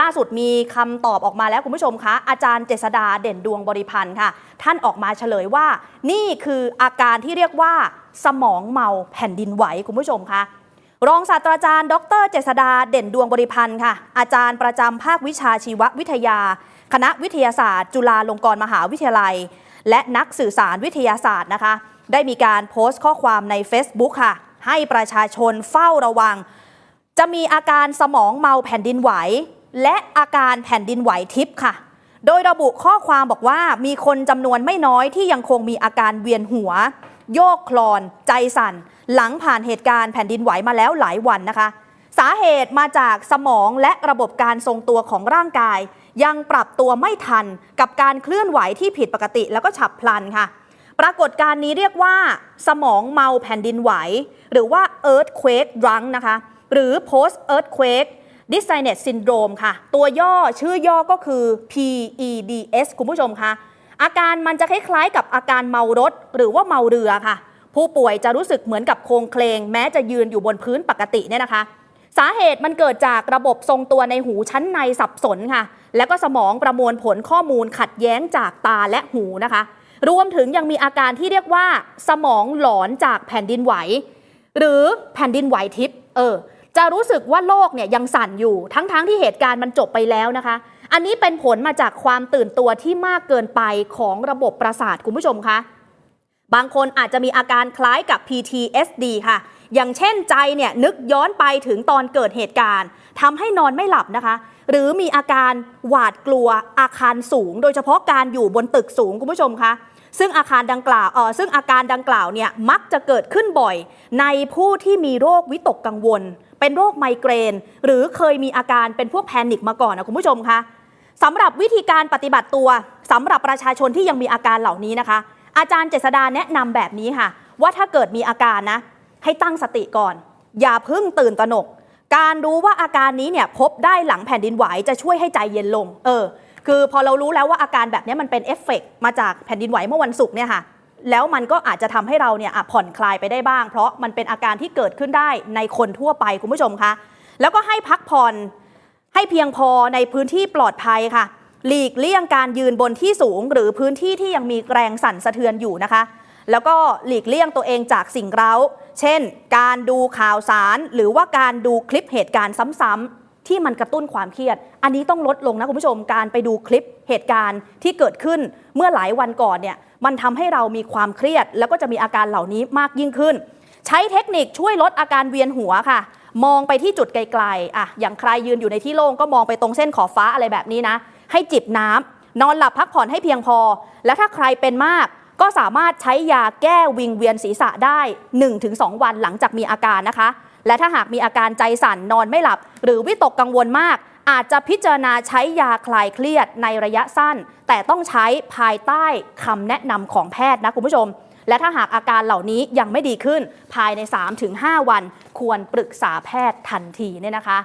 ล่าสุดมีคำตอบออกมาแล้วคุณผู้ชมคะ อาจารย์เจษดาเด่นดวงบริพันธ์ค่ะ ท่านออกมาเฉลยว่า นี่คืออาการที่เรียกว่า สมองเมาแผ่นดินไหวคุณผู้ชมคะรองศาสตราจารย์ ดร เจษดาเด่นดวงบริพันธ์ค่ะ อาจารย์ประจำภาควิชาชีววิทยา คณะวิทยาศาสตร์ จุฬาลงกรณ์มหาวิทยาลัย และนักสื่อสารวิทยาศาสตร์นะคะ ได้มีการโพสต์ข้อความใน Facebook ค่ะ ให้ประชาชนเฝ้าระวัง จะมีอาการสมองเมาแผ่นดินไหว และอาการแผ่นดินไหวทิพย์ค่ะ โดยระบุข้อความบอกว่ามีคนจำนวนไม่น้อยที่ยังคงมีอาการเวียนหัว โยกคลอน ใจสั่น หลังผ่านเหตุการณ์แผ่นดินไหวมาแล้วหลายวันนะคะ สาเหตุมาจากสมองและระบบการทรงตัวของร่างกาย ยังปรับตัวไม่ทันกับการเคลื่อนไหวที่ผิดปกติแล้วก็ฉับพลันค่ะปรากฏการณ์นี้เรียกว่า สมองเมาแผ่นดินไหว หรือว่า earthquake drunk นะคะ หรือ post earthquake dizziness syndrome ค่ะ ตัวย่อชื่อย่อก็คือ PEDS คุณผู้ชมคะอาการมันจะคล้ายๆกับอาการเมารถหรือว่าเมาเรือค่ะ ผู้ป่วยจะรู้สึกเหมือนกับโครงเคลงแม้จะยืนอยู่บนพื้นปกติเนี่ยนะคะ สาเหตุมันเกิดจากระบบทรงตัวในหูชั้นในสับสนค่ะ แล้วก็สมองประมวลผลข้อมูลขัดแย้งจากตาและหูนะคะ รวมถึงยังมีอาการที่เรียกว่า สมองหลอนจากแผ่นดินไหว หรือแผ่นดินไหวทิพย์เออ จะรู้สึกว่าโลกเนี่ยยังสั่นอยู่ทั้งๆทที่เหตุการณ์มันจบไปแล้วนะคะ อันนี้เป็นผลมาจากความตื่นตัวที่มากเกินไปของระบบประสาทคุณผู้ชมคะบางคนอาจจะมีอาการคล้ายกับ PTSD ค่ะ อย่างเช่นใจเนี่ยนึกย้อนไปถึงตอนเกิดเหตุการณ์ทำให้นอนไม่หลับนะคะ หรือมีอาการหวาดกลัวอาคารสูง โดยเฉพาะการอยู่บนตึกสูงคุณผู้ชมคะซึ่งอาคารดังกล่าวเออซึ่งอาการดังกล่าวเนี่ยมักจะเกิดขึ้นบ่อย ในผู้ที่มีโรควิตกกังวล เป็นโรคไมเกรน หรือเคยมีอาการเป็นพวกแพนิคมาก่อนนะคุณผู้ชมคะสำหรับวิธีการปฏิบัติตัวสำหรับประชาชนที่ยังมีอาการเหล่านี้นะคะ อาจารย์เจษดาแนะนำแบบนี้ค่ะ ว่าถ้าเกิดมีอาการนะ ให้ตั้งสติก่อน อย่าเพิ่งตื่นตระหนก การรู้ว่าอาการนี้เนี่ยพบได้หลังแผ่นดินไหวจะช่วยให้ใจเย็นลง เออ คือพอเรารู้แล้วว่าอาการแบบนี้มันเป็นเอฟเฟกต์มาจากแผ่นดินไหวเมื่อวันศุกร์เนี่ยค่ะ แล้วมันก็อาจจะทำให้เราเนี่ยผ่อนคลายไปได้บ้าง เพราะมันเป็นอาการที่เกิดขึ้นได้ในคนทั่วไปคุณผู้ชมคะ แล้วก็ให้พักผ่อนให้เพียงพอในพื้นที่ปลอดภัยค่ะ หลีกเลี่ยงการยืนบนที่สูง หรือพื้นที่ที่ยังมีแรงสั่นสะเทือนอยู่นะคะ แล้วก็หลีกเลี่ยงตัวเองจากสิ่งเร้า เช่น การดูข่าวสาร หรือว่าการดูคลิปเหตุการณ์ซ้ำๆ ที่มันกระตุ้นความเครียด อันนี้ต้องลดลงนะคุณผู้ชมการไปดูคลิปเหตุการณ์ที่เกิดขึ้นเมื่อหลายวันก่อนเนี่ยมันทำให้เรามีความเครียด แล้วก็จะมีอาการเหล่านี้มากยิ่งขึ้น ใช้เทคนิคช่วยลดอาการเวียนหัวค่ะ มองไปที่จุดไกลๆอะอย่างใครยืนอยู่ในที่โล่งก็มองไปตรงเส้นขอบฟ้าอะไรแบบนี้นะ ให้จิบน้ำนอนหลับพักผ่อนให้เพียงพอ และถ้าใครเป็นมาก ก็สามารถใช้ยาแก้วิงเวียนศีรษะได้ 1-2 วันหลังจากมีอาการนะคะ และถ้าหากมีอาการใจสั่นนอนไม่หลับ หรือวิตกกังวลมาก อาจจะพิจารณาใช้ยาคลายเครียดในระยะสั้น แต่ต้องใช้ภายใต้คำแนะนำของแพทย์นะคุณผู้ชม และถ้าหากอาการเหล่านี้ยังไม่ดีขึ้นภายใน 3-5 วัน ควรปรึกษาแพทย์ทันทีเนี่ยนะคะ